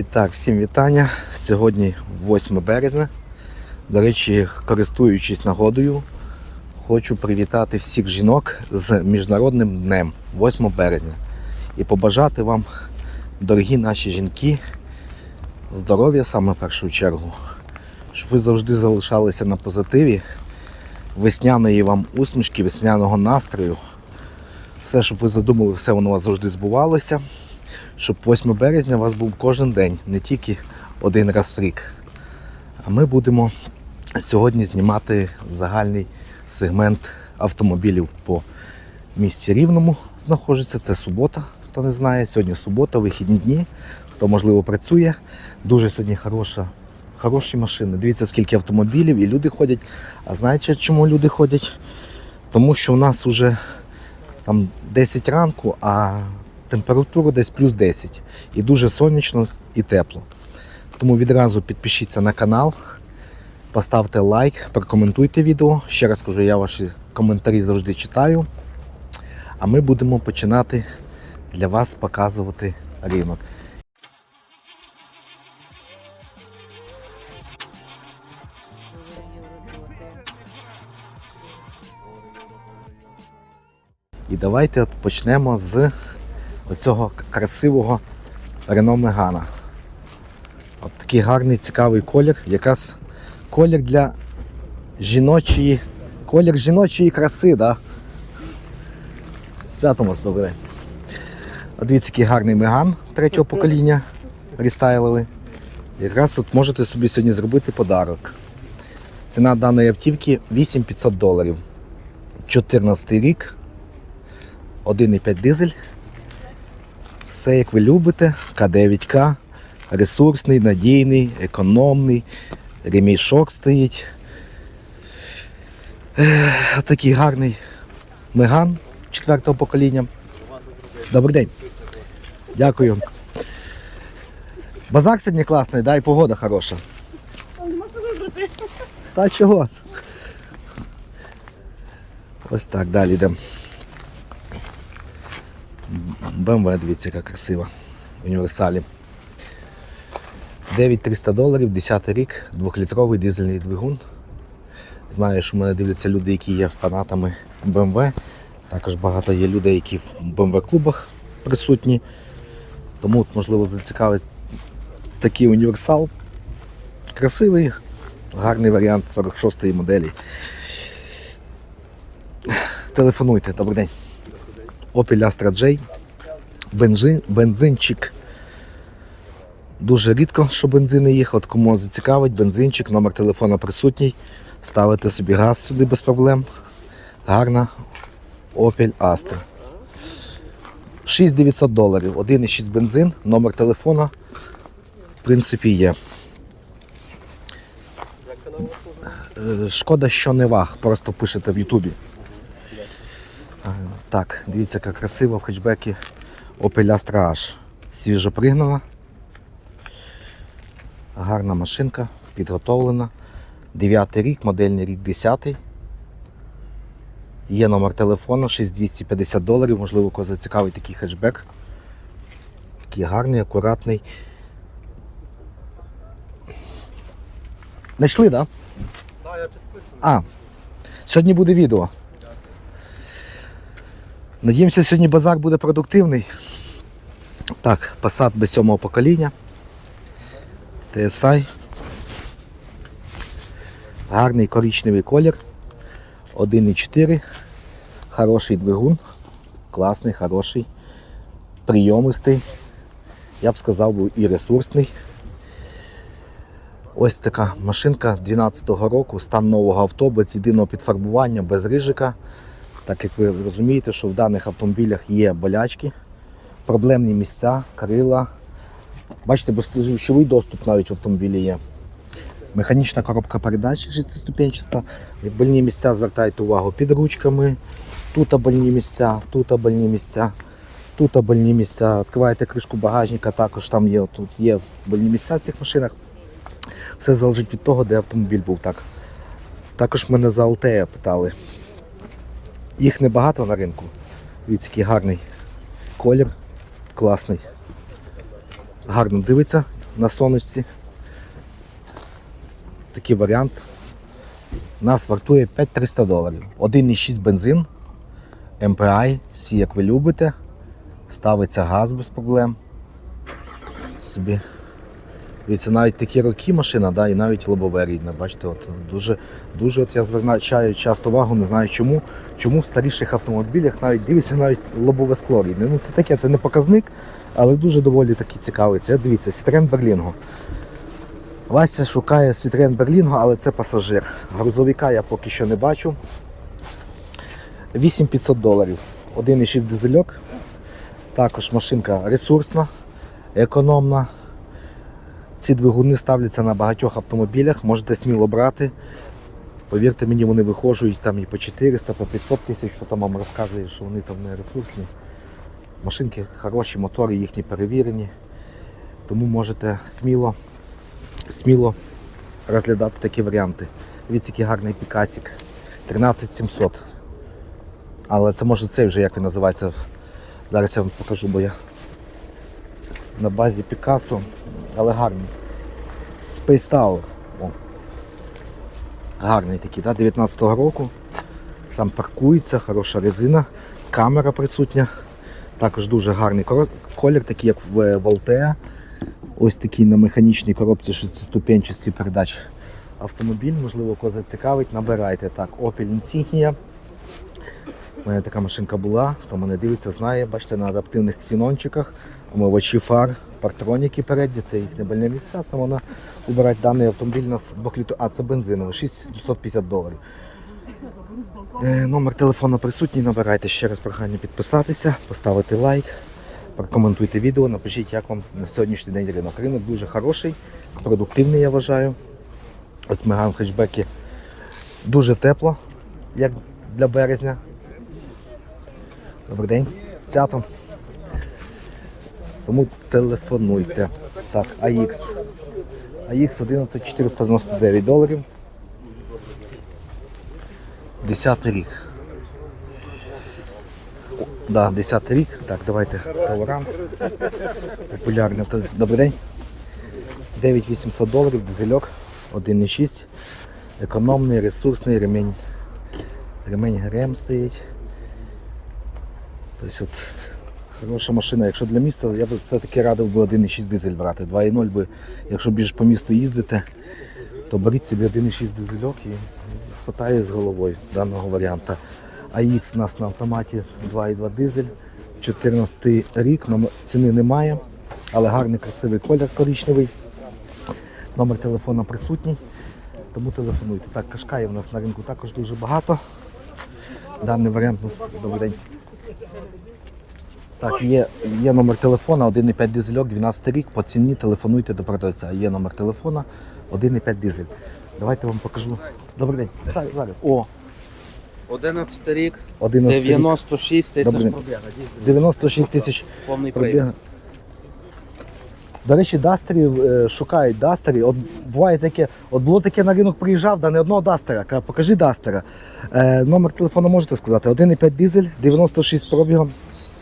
І так, всім вітання. Сьогодні 8 березня. До речі, користуючись нагодою, хочу привітати всіх жінок з Міжнародним днем 8 березня і побажати вам, дорогі наші жінки, здоров'я саме в першу чергу, щоб ви завжди залишалися на позитиві, весняної вам усмішки, весняного настрою. Все, щоб ви задумали, все воно у вас завжди збувалося щоб 8 березня у вас був кожен день, не тільки один раз в рік. А ми будемо сьогодні знімати загальний сегмент автомобілів по місті Рівному. Знаходжуся. Це субота, хто не знає. Сьогодні субота, вихідні дні. Хто можливо працює. Дуже сьогодні хороша, хороші машини. Дивіться, скільки автомобілів і люди ходять. А знаєте, чому люди ходять? Тому що у нас вже там 10 ранку, а температура десь плюс 10. І дуже сонячно і тепло. Тому відразу підпишіться на канал, поставте лайк, прокоментуйте відео. Ще раз кажу, я ваші коментарі завжди читаю. А ми будемо починати для вас показувати ринок. І давайте почнемо з оцього красивого Renault Megane. От такий гарний цікавий колір. Якраз колір для жіночої, колір жіночої краси, да? Святом вас добре. дивіться, який гарний Меган третього покоління рестайловий. Якраз от можете собі сьогодні зробити подарок. Ціна даної автівки 8500 доларів. 14 рік, 1,5 дизель. Все як ви любите. К9К, ресурсний, надійний, економний, ремішок стоїть. Такий гарний меган четвертого покоління. Добрий день. Дякую. Базар сьогодні класний, да, і погода хороша. Та чого? Ось так, далі йдемо. BMW, дивіться, яка красива. Універсалі. 9300 доларів, 10 рік, 2-літровий дизельний двигун. Знаю, що в мене дивляться люди, які є фанатами BMW. Також багато є людей, які в BMW-клубах присутні. Тому, можливо, зацікавить такий універсал. Красивий, гарний варіант 46-ї моделі. Телефонуйте, добрий день. Opel Astra J. Бензин, бензинчик. Дуже рідко, що бензин не їхав. От Кому зацікавить, бензинчик, номер телефона присутній. Ставите собі газ сюди без проблем. Гарна Opel Astra. 6900 доларів. 1,6 бензин, номер телефона. В принципі, є. Е, Шкода, що не ваг, просто пишете в Ютубі. Так, дивіться, яка красива в хетчбекі Opel Astra H. Свіжо пригнана. Гарна машинка, підготовлена. 9 рік, модельний рік 10. Є номер телефону 6250 доларів, можливо, кого зацікавить такий хетчбек. Такий гарний, акуратний. Знайшли, так? Да? Так, я підписаний. А, сьогодні буде відео. Надіємося, сьогодні базар буде продуктивний. Так, Passat без сьомого покоління. TSI. Гарний коричневий колір. 1,4. Хороший двигун. Класний, хороший. Прийомистий. Я б сказав, був і ресурсний. Ось така машинка 12-го року, стан нового авто, без єдиного підфарбування, без рижика. Так як ви розумієте, що в даних автомобілях є болячки, проблемні місця, крила. Бачите, безключовий доступ навіть в автомобілі є. Механічна коробка передач шестиступенчаста. Больні місця звертайте увагу під ручками. Тут больні місця, тут больні місця, тут больні місця. Відкриваєте кришку багажника, також там є, тут є больні місця в цих машинах. Все залежить від того, де автомобіль був. Так. Також мене за Алтея питали. Їх небагато на ринку. Дивіться, який гарний колір, класний. Гарно дивиться на сонечці. Такий варіант. Нас вартує 5300 доларів. 1,6 бензин, MPI, всі як ви любите. Ставиться газ без проблем. Собі. Дивіться, навіть такі роки машина, да, і навіть лобове рідне. Бачите, от дуже, дуже от я звертаю часто увагу, не знаю чому. Чому в старіших автомобілях навіть дивіться навіть лобове скло рідне. Ну це таке, це не показник, але дуже доволі такий цікавий. Це дивіться, Citroen Berlingo. Вася шукає Citroen Berlingo, але це пасажир. Грузовика я поки що не бачу. 8500 доларів. 1,6 дизельок. Також машинка ресурсна, економна. Ці двигуни ставляться на багатьох автомобілях, можете сміло брати. Повірте мені, вони виходжують там і по 400, по 500 тисяч, що там вам розказує, що вони там не ресурсні. Машинки хороші, мотори їхні перевірені. Тому можете сміло, сміло розглядати такі варіанти. Дивіться, який гарний пікасик. 13700. Але це може цей вже як він називається. Зараз я вам покажу, бо я на базі Picasso, але гарний. Space Tower. О. Гарний такий, да? 19-го року. Сам паркується, хороша резина, камера присутня. Також дуже гарний колір, такий як в Voltea. Ось такий на механічній коробці шестиступенчасті передач автомобіль. Можливо, кого зацікавить, набирайте так. Opel Insignia. У мене така машинка була, хто мене дивиться, знає, бачите, на адаптивних ксінончиках, омивачі фар, партроніки передні, це їхнє больне місця, це вона убирати даний автомобіль на бокліту. А, це бензиновий, 6750 доларів. Е, номер телефону присутній, набирайте ще раз прохання підписатися, поставити лайк, прокоментуйте відео, напишіть, як вам на сьогоднішній день ринок. Ринок дуже хороший, продуктивний, я вважаю. Ось Меган в хетчбекі дуже тепло, як для березня. Добрий день, свято. Тому телефонуйте. Так, AX. AX 11499 доларів. 10 рік. О, Да, 10 рік. Так, давайте Тауран. Популярний авто. Добрий день. 9800 доларів, дизельок, 1,6. Економний, ресурсний, ремень. Ремень ГРМ стоїть. Тобто хороша машина. Якщо для міста, я б все-таки радив би 1,6 дизель брати. 2,0 би, якщо більш по місту їздите, то беріть собі 1,6 дизельок і хватає з головою даного варіанта. AX у нас на автоматі 2,2 дизель, 14 рік, ціни немає, але гарний красивий колір коричневий. Номер телефону присутній, тому телефонуйте. Так, кашкаїв у нас на ринку також дуже багато. Даний варіант у нас добрий день. Так, є, є номер телефона 1,5 дизельок, 12 рік. По ціні телефонуйте до продавця. Є номер телефона 1,5 дизель. Давайте вам покажу. Добрий день. Так, зараз. О, 11 рік, 11 рік. 96 тисяч пробіга. дійсно, 96 тисяч Повний привід. До речі, дастерів е, шукають дастері. От буває таке, от було таке на ринок приїжджав, да не одного дастера. Покажи дастера. Е, номер телефону можете сказати. 1,5 дизель, 96 пробігом,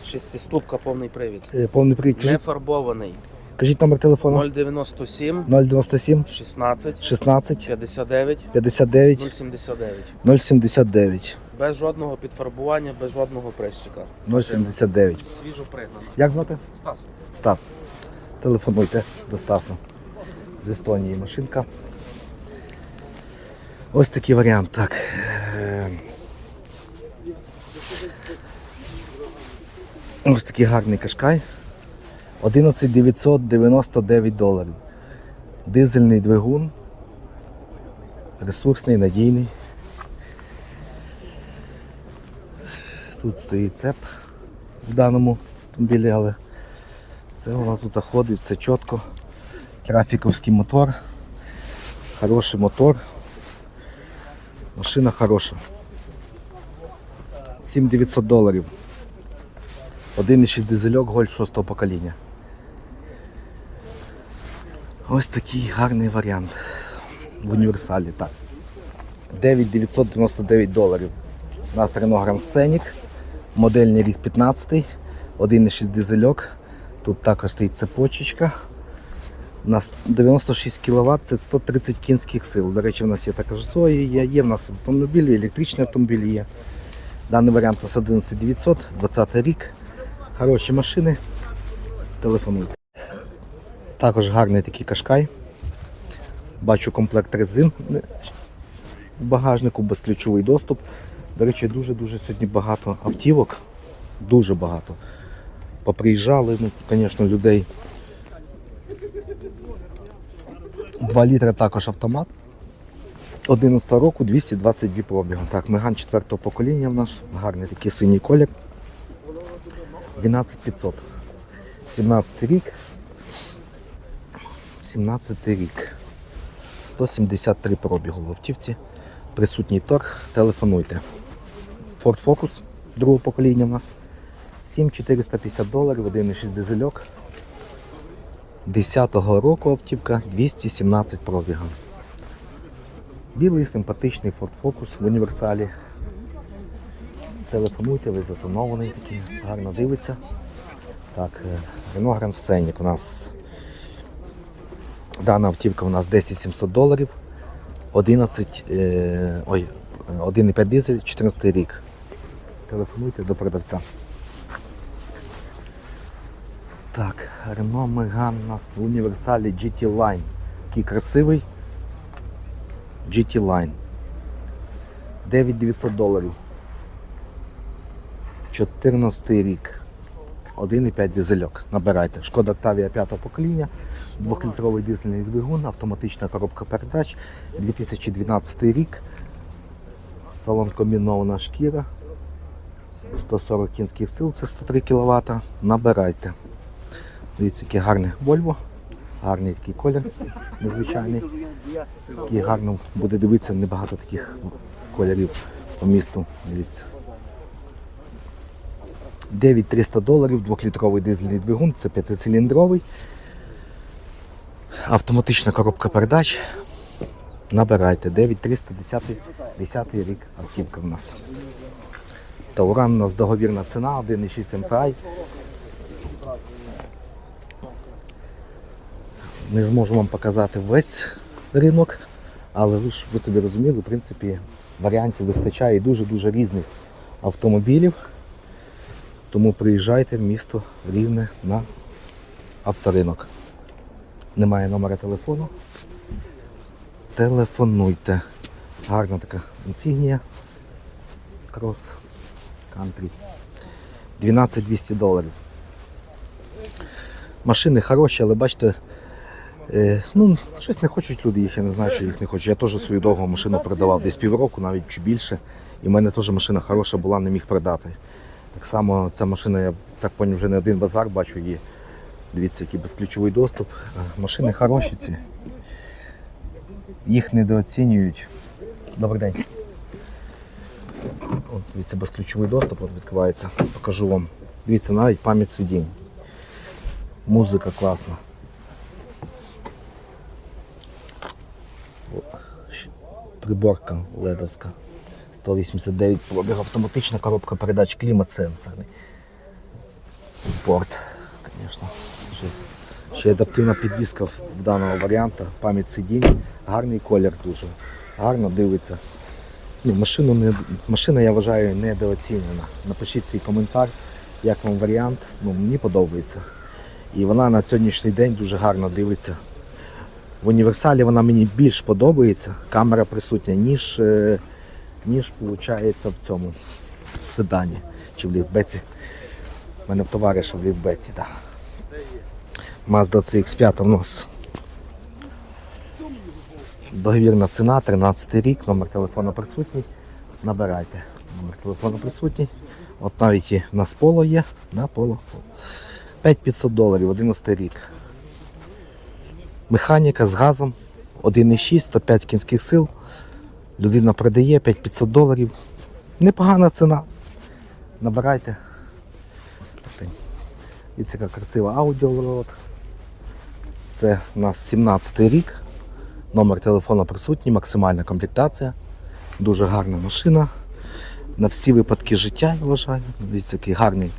Шестиступка, повний привід. е, повний привід. Не Кажіть, фарбований. кажіть номер телефону. 097 097 16 16 59 59 079. 079 Без жодного підфарбування, без жодного прищика. 079. Свіжо пригнана. Як звати? Стас. Стас. Телефонуйте до Стаса. З Естонії машинка. Ось такий варіант. Так. Е, Ось такий гарний кашкай. 11 999 доларів. Дизельний двигун. Ресурсний, надійний. Тут стоїть цеп в даному автомобілі, але все воно тут ходить, все чітко. Трафіковський мотор. Хороший мотор. Машина хороша. 7900 доларів. 1,6 дизельок Гольф 6 покоління. Ось такий гарний варіант. В універсалі, так. 9999 доларів. У нас Renault Grand Scenic. Модельний рік 15, 1,6 дизельок. Тут також стоїть цепочечка. На 96 кВт це 130 кінських сил. До речі, в нас є також Зої, є, є в нас автомобілі, електричні автомобілі є. Даний варіант у нас 11900, 20 рік. Хороші машини. Телефонуйте. Також гарний такий кашкай. Бачу комплект резин в багажнику, безключовий доступ. До речі, дуже-дуже сьогодні багато автівок. Дуже багато. Поприїжджали, ну, звісно, людей. 2 літра також автомат. 11 року 222 пробігу. Так, Меган 4 покоління в нас, гарний такий синій колір. 12500. 17 рік. 17 рік. 173 пробігу в автівці. Присутній торг. Телефонуйте. Ford Focus другого покоління в нас. 7450 доларів, 1,6 дизельок. 10-го року автівка 217 пробіга. Білий симпатичний Ford Focus в універсалі. Телефонуйте, ви затонований такий, гарно дивиться. Так, е, Renault Grand у нас дана автівка у нас 10 700 доларів. 11, е, ой, 1,5 дизель, 14 рік. Телефонуйте до продавця. Так, Renault Megane у нас в універсалі GT Line. Такий красивий GT Line. 9900 доларів. 14 рік. 1,5 дизельок. Набирайте. Шкода Octavia 5 покоління, 2-літровий дизельний двигун, автоматична коробка передач, 2012 рік. Салон комбінована шкіра. 140 кінських сил, це 103 кВт. Набирайте. Дивіться, який гарний Volvo. Гарний такий колір, незвичайний. Який гарно буде дивитися, небагато таких кольорів по місту. Дивіться. 9300 доларів, 2-літровий дизельний двигун, це 5-циліндровий. Автоматична коробка передач. Набирайте 9300, 10, 10 рік автівка в нас. Тауран у нас договірна ціна, 1,6 MPI. Не зможу вам показати весь ринок, але ви ж ви собі розуміли, в принципі, варіантів вистачає дуже-дуже різних автомобілів. Тому приїжджайте в місто Рівне на авторинок. Немає номера телефону. Телефонуйте. Гарна така інсігнія. Крос Country. 12200 доларів. Машини хороші, але бачите, е, ну, щось не хочуть люди їх, я не знаю, що їх не хочуть. Я теж свою довгу машину продавав десь півроку, навіть чи більше. І в мене теж машина хороша була, не міг продати. Так само ця машина, я так поняв, вже не один базар бачу її. Дивіться, який безключовий доступ. Машини хороші ці. Їх недооцінюють. Добрий день. От, дивіться, безключовий доступ от відкривається. Покажу вам. Дивіться, навіть пам'ять сидінь. Музика класна. Приборка ледовська. 189 пробіг, автоматична коробка передач, клімат сенсорний. Спорт, звісно. Ще адаптивна підвізка в даного варіанта, пам'ять сидінь, гарний колір дуже. Гарно дивиться. Ну, машину не, машина, я вважаю, недооцінена. Напишіть свій коментар, як вам варіант. Ну, мені подобається. І вона на сьогоднішній день дуже гарно дивиться. В універсалі вона мені більш подобається, камера присутня, ніж, е, ніж виходить в цьому в седані чи в літбеці. У мене в товариша в літбеці, так. Mazda CX5 у нас. Договірна ціна, 13 рік, номер телефону присутній. Набирайте. Номер телефону присутній. От навіть і в нас поло є. Да, поло. 5500 доларів, 11 рік. Механіка з газом 1,6, 105 кінських сил. Людина продає 5500 доларів. Непогана ціна. Набирайте. І така красива аудіород. Це у нас 17 рік. Номер телефону присутній, максимальна комплектація. Дуже гарна машина. На всі випадки життя, я вважаю. Дивіться, який гарний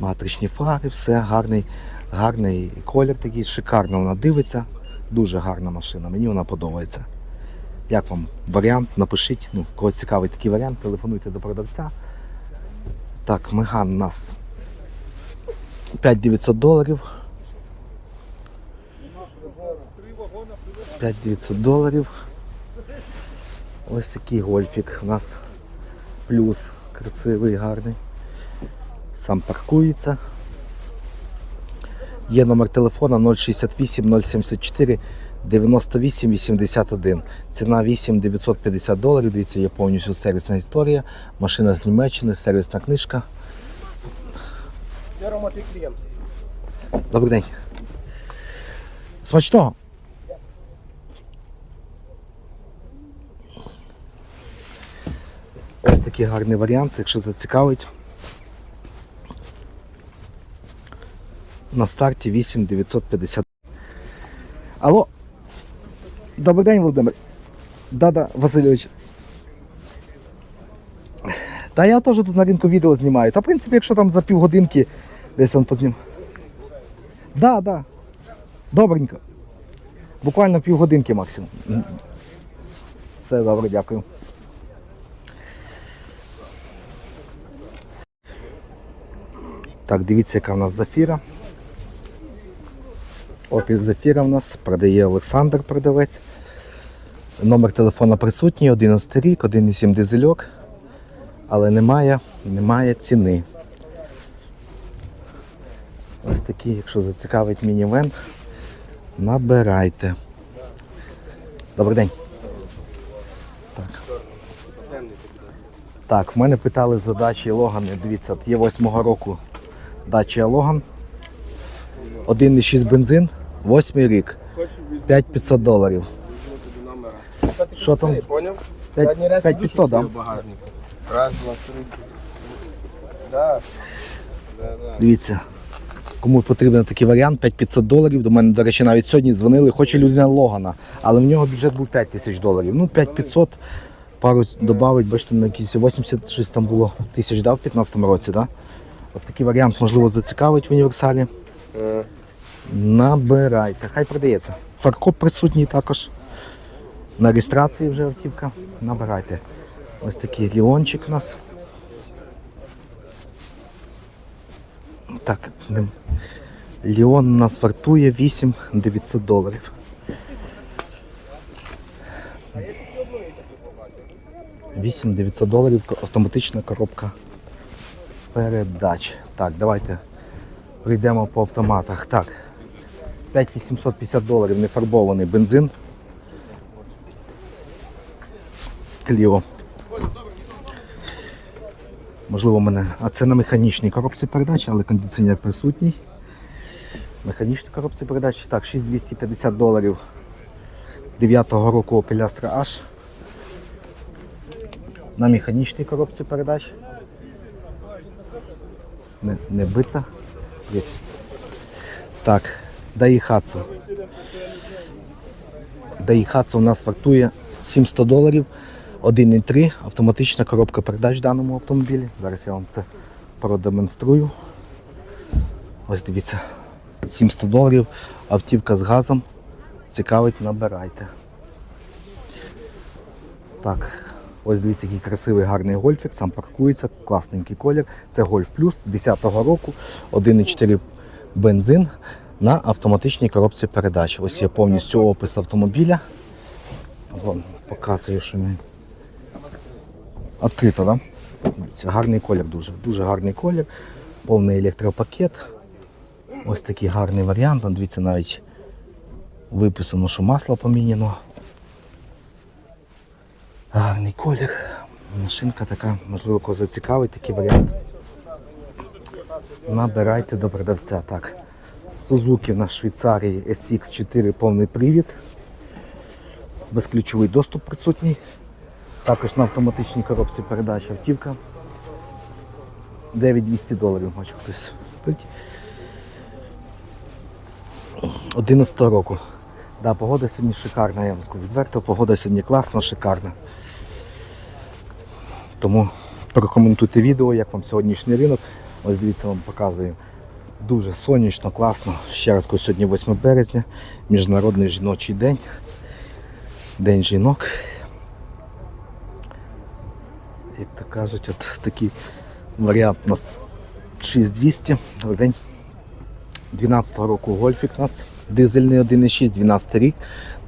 матричні фари, все гарний. Гарний колір такий, шикарно вона дивиться. Дуже гарна машина, мені вона подобається. Як вам варіант? Напишіть, ну, кого цікавий такий варіант, телефонуйте до продавця. Так, Меган у нас 5900 доларів. 5900 доларів. Ось такий гольфік у нас плюс красивий, гарний. Сам паркується. Є номер телефона 068 074 98 81. Ціна 8 950 доларів. Дивіться, є повністю сервісна історія. Машина з Німеччини, сервісна книжка. Добрий день. Смачного. Ось такий гарний варіант, якщо зацікавить. На старті 8950. Добрий день, Володимир. Да-да, Васильович. Та я теж тут на ринку відео знімаю. Та в принципі, якщо там за півгодинки десь он познім. Да, да. Добренько. Буквально півгодинки максимум. Все добре, дякую. Так, дивіться, яка в нас зафіра. Опіс зафіра в нас продає Олександр продавець. Номер телефона присутній, 11 рік, 1,7 дизельок, але немає, немає ціни. Ось такі, якщо зацікавить мінівен, набирайте. Добрий день. Так. Так, в мене питали за дачі Логан. Дивіться, є восьмого року дача Логан. 1,6 бензин, 8 рік. 5500 доларів. Що там? Поняв? 5500, да? Раз, два, три. Да. Да, да. Дивіться, кому потрібен такий варіант, 5500 доларів. До мене, до речі, навіть сьогодні дзвонили, хоче людина Логана, але в нього бюджет був 5 тисяч доларів. Ну, 5500, пару додавить, бачите, на якісь 80 щось там було тисяч дав в 2015 році, да? От такий варіант, можливо, зацікавить в універсалі. Е, Набирайте, хай продається. Фаркоп присутній також. На реєстрації вже автівка. Набирайте. Ось такий ліончик у нас. Так, Ліон у нас вартує 8 900 доларів. Вісім 900 доларів автоматична коробка передач. Так, давайте прийдемо по автоматах. Так. 5850 доларів нефарбований бензин. Кліо. Можливо, мене. А це на механічній коробці передач, але кондиціонер присутній. Механічній коробці передач. Так, 6250 доларів 9-го року Opel H. На механічній коробці передач. Не, не бита. Є. Так, Daihatsu. Daihatsu у нас вартує 700 доларів. 1,3 автоматична коробка передач в даному автомобілі. Зараз я вам це продемонструю. Ось дивіться. 700 доларів. Автівка з газом. Цікавить, набирайте. Так, ось дивіться, який красивий гарний гольфік, сам паркується, класненький колір. Це Гольф Плюс 10-го року, 1,4 бензин на автоматичній коробці передач. Ось є повністю опис автомобіля. Вон, показую, що він. Так? Да? Дивіться, гарний колір дуже. Дуже гарний колір. Повний електропакет. Ось такий гарний варіант. Дивіться, навіть виписано, що масло поміняно. Гарний колір. Машинка така, можливо, кого зацікавить такий варіант. Набирайте до продавця. Так. Сузуки на Швейцарії SX4 повний привід. Безключовий доступ присутній. Також на автоматичній коробці передач автівка. 9200 доларів, бачу хтось. купить. 11 року. Да, погода сьогодні шикарна, я вам скажу відверто. Погода сьогодні класна, шикарна. Тому прокоментуйте відео, як вам сьогоднішній ринок. Ось дивіться, вам показую Дуже сонячно, класно. Ще раз кажу, сьогодні 8 березня, Міжнародний жіночий день. День жінок. Як то кажуть, от такий варіант у нас 6200. Добрий день. 12-го року гольфік у нас дизельний 1,6, 12 рік.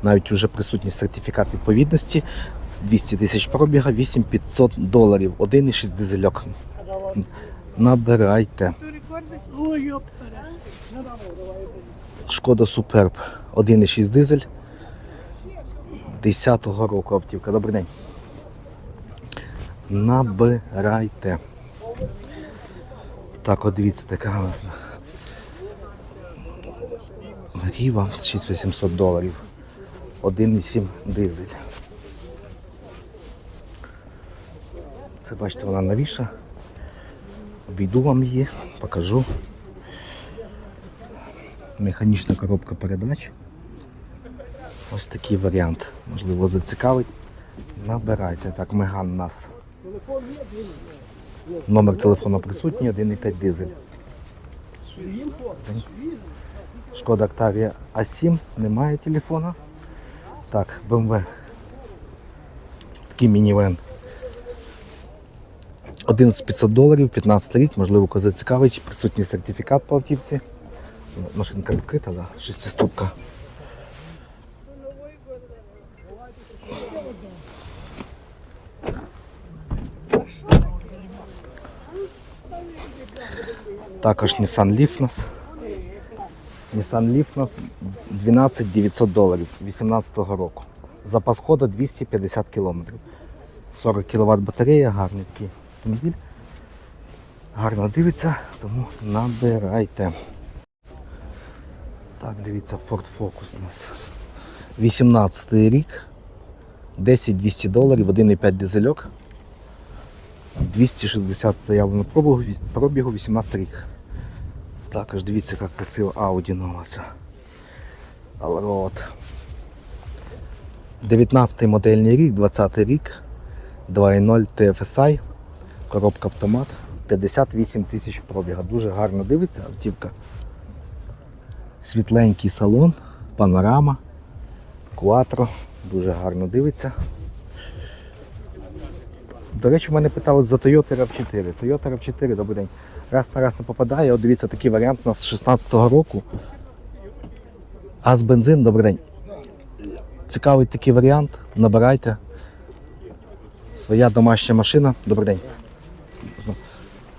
Навіть вже присутній сертифікат відповідності. 200 тисяч пробіга, 8500 доларів. 1,6 дизельок. Набирайте. Шкода Суперб 1,6 дизель. 10-го року автівка. Добрий день. Набирайте. Так, от дивіться, така у нас. Ріва 6800 доларів. 1,7 дизель. Це бачите, вона новіша. Обійду вам її, покажу. Механічна коробка передач. Ось такий варіант. Можливо, зацікавить. Набирайте. Так, Меган нас. Номер телефону присутній, 1,5 дизель. Шкода Octavia A7, немає телефона. Так, BMW. Такий мінівен. 11500 доларів, 15 рік, можливо, кого зацікавить. Присутній сертифікат по автівці. Машинка відкрита, да? шестиступка. Також Nissan Leaf у нас. Nissan Leaf у нас 12 900 доларів 2018 року. Запас ходу 250 км. 40 кВт батарея, гарний такий автомобіль. Гарно дивиться, тому набирайте. Так, дивіться, Ford Focus у нас. 18 рік. 10 200 доларів, 1,5 дизельок. 260 заявлено пробігу, пробігу 18 рік. Також дивіться, як красиво Audi нова ця. Allroad. 19 модельний рік, 20 рік, 2.0 TFSI, коробка автомат, 58 тисяч пробіга. Дуже гарно дивиться автівка. Світленький салон, панорама, кватро, дуже гарно дивиться. До речі, мене питали за Toyota RAV4. Toyota RAV4, добрий день. Раз на раз не попадає. От дивіться, такий варіант у нас з 16-го року. Газ бензин, добрий день. Цікавий такий варіант. Набирайте. Своя домашня машина. Добрий день.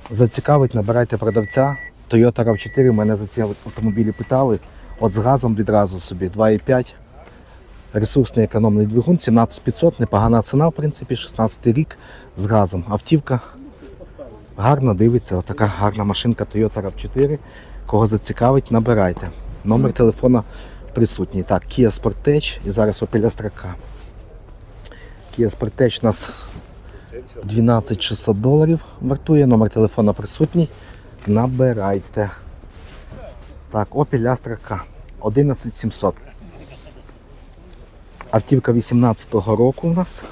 Зацікавить, набирайте продавця. Toyota RAV4, мене за ці автомобілі питали. От з газом відразу собі 2,5. Ресурсний економний двигун, 17500, непогана ціна, в принципі, 16 рік з газом. Автівка гарно дивиться, отака гарна машинка Toyota RAV4. Кого зацікавить, набирайте. Номер телефона присутній. Так, Kia Sportage і зараз Opel Astra K. Kia Sportage у нас 12600 доларів вартує, номер телефона присутній. Набирайте. Так, Opel Astra K 11700. Автівка 18-го року у нас.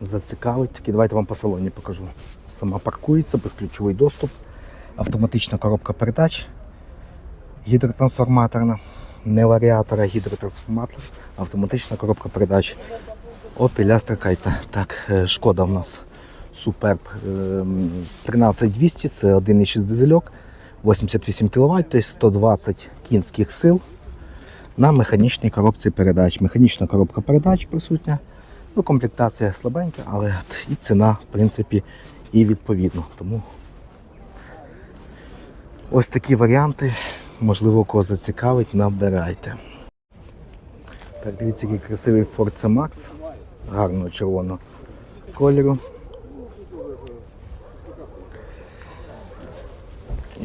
Зацікавить. Такі, давайте вам по салоні покажу. Сама паркується, безключовий доступ, автоматична коробка передач, гідротрансформаторна, не варіатор, а гідротрансформатор, автоматична коробка передач. Opel Astra Так, е, шкода в нас ем, 13200, це 1,6 дизельок. 88 кВт, тобто 120 кінських сил на механічній коробці передач. Механічна коробка передач присутня. Ну, комплектація слабенька, але і ціна, в принципі, і відповідно. Тому ось такі варіанти. Можливо, кого зацікавить, набирайте. Так, дивіться, який красивий Forza Max гарного червоного кольору.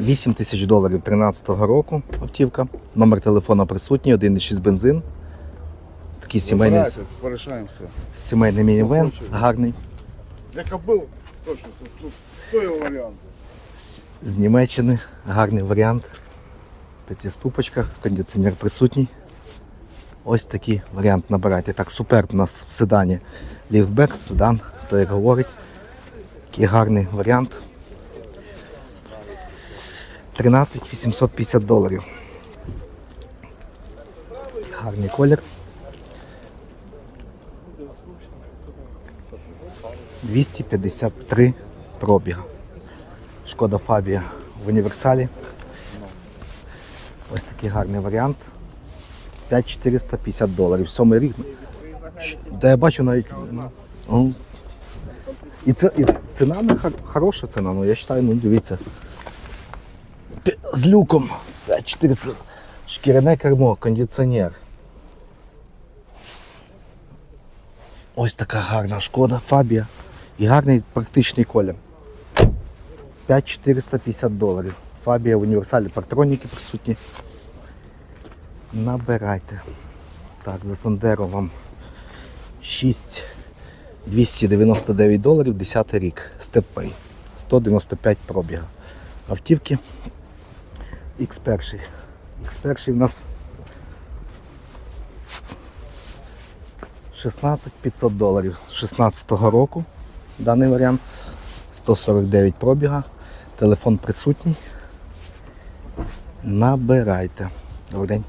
8 тисяч доларів 13-го року автівка. Номер телефона присутній, 1,6 бензин. Такий сімейний, Давайте, сімейний мінівен, гарний. Яка був, точно, тут, тут, то його варіант. З- З Німеччини, гарний варіант. П'ятиступочках, кондиціонер присутній. Ось такий варіант набирайте. Так, суперб у нас в седані ліфтбек, седан, хто як говорить. Такий гарний варіант. 13 850 доларів. Гарний колір. 253 пробіга. Шкода Фабія в універсалі. Ось такий гарний варіант. 5450 доларів. Сьомий рік. Та я бачу навіть. ну, І, це, і ціна не хороша ціна, ну я вважаю, ну дивіться. З люком 5400. Шкіряне кермо, кондиціонер. Ось така гарна шкода, Фабія. І гарний практичний колір. 5450 доларів. Фабія в універсалі партроніки присутні. Набирайте. Так, за Сандеро вам 6 299 доларів, 10 рік. Степвей. 195 пробіга. Автівки. X1. X1 у нас 16 500 доларів 16-го року. Даний варіант. 149 пробіга. Телефон присутній. Набирайте. Добрий день.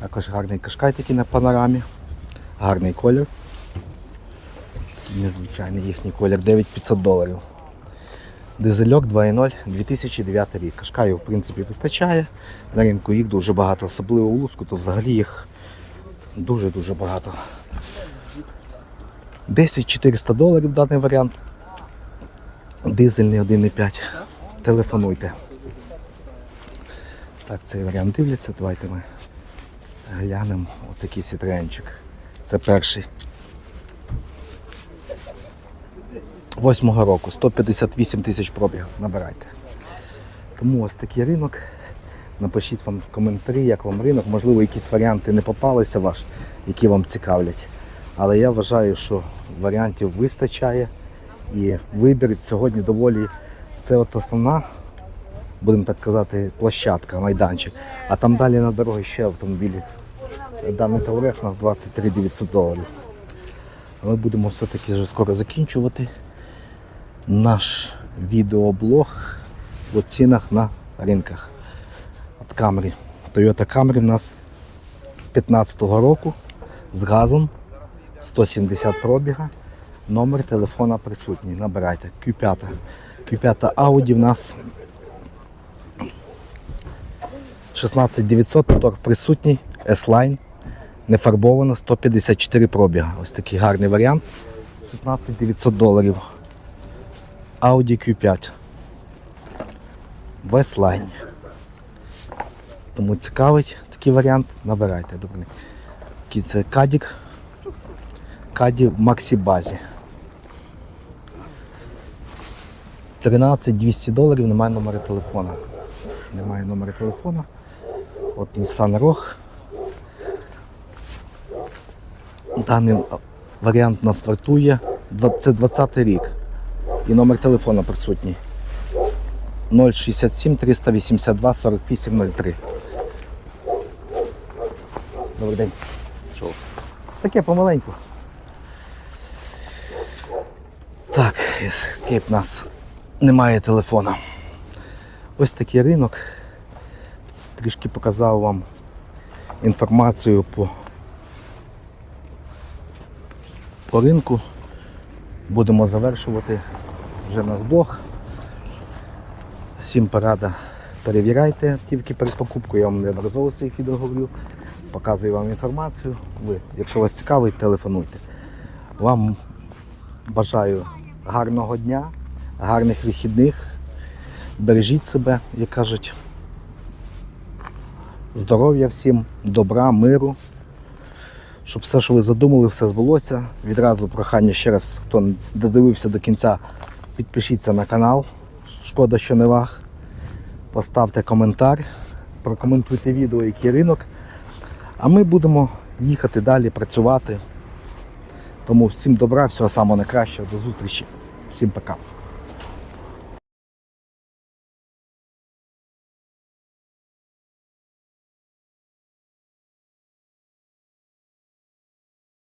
Також гарний кашкай такий на панорамі. Гарний колір. Незвичайний їхній колір. 9500 доларів. Дизельок 2.0 2009 рік. Кашкаю, в принципі, вистачає. На ринку їх дуже багато, особливо у Луцьку, то взагалі їх дуже-дуже багато. 10 400 доларів даний варіант. Дизельний 1,5. Телефонуйте. Так, цей варіант дивляться. Давайте ми глянемо отакий сітренчик. Це перший. Восьмого року, 158 тисяч пробігів. Набирайте. Тому ось такий ринок. Напишіть вам коментарі, як вам ринок. Можливо, якісь варіанти не попалися ваш, які вам цікавлять. Але я вважаю, що варіантів вистачає. І вибір сьогодні доволі це от основна, будемо так казати, площадка, майданчик. А там далі на дорогі ще автомобілі. Даний Таурех у нас 23 900 доларів. Ми будемо все-таки вже скоро закінчувати наш відеоблог по цінах на ринках. От Camry. Toyota Camry у нас 15-го року з газом 170 пробіга. Номер телефона присутній. Набирайте. Q5. Q5 Audi в нас 16900, мотор присутній, S-Line, не фарбована, 154 пробіга. Ось такий гарний варіант. 15900 доларів. Audi Q5. В S-Line. Тому цікавить такий варіант, набирайте. Добре. Який це Кадік. Каді в Максі базі. 13 200 доларів, немає номера телефона. Немає номера телефона. От Nissan Rogue. Даний варіант нас вартує. Це 20 рік. І номер телефона присутній. 067 382 48 03. Добрий день. Таке помаленьку. Так, Escape у нас немає телефона. Ось такий ринок. Трішки показав вам інформацію по, по ринку. Будемо завершувати вже наш блог. Всім порада. Перевіряйте автівки перед покупкою, я вам неодноразово своїх відео говорю. Показую вам інформацію. Ви, якщо вас цікавить, телефонуйте. Вам бажаю гарного дня, гарних вихідних. Бережіть себе, як кажуть. Здоров'я всім, добра, миру. Щоб все, що ви задумали, все збулося. Відразу прохання ще раз, хто додивився до кінця, підпишіться на канал. Шкода, що не ваг. Поставте коментар, прокоментуйте відео, який ринок. А ми будемо їхати далі, працювати. Тому всім добра, всього самого найкращого, до зустрічі. Всім пока.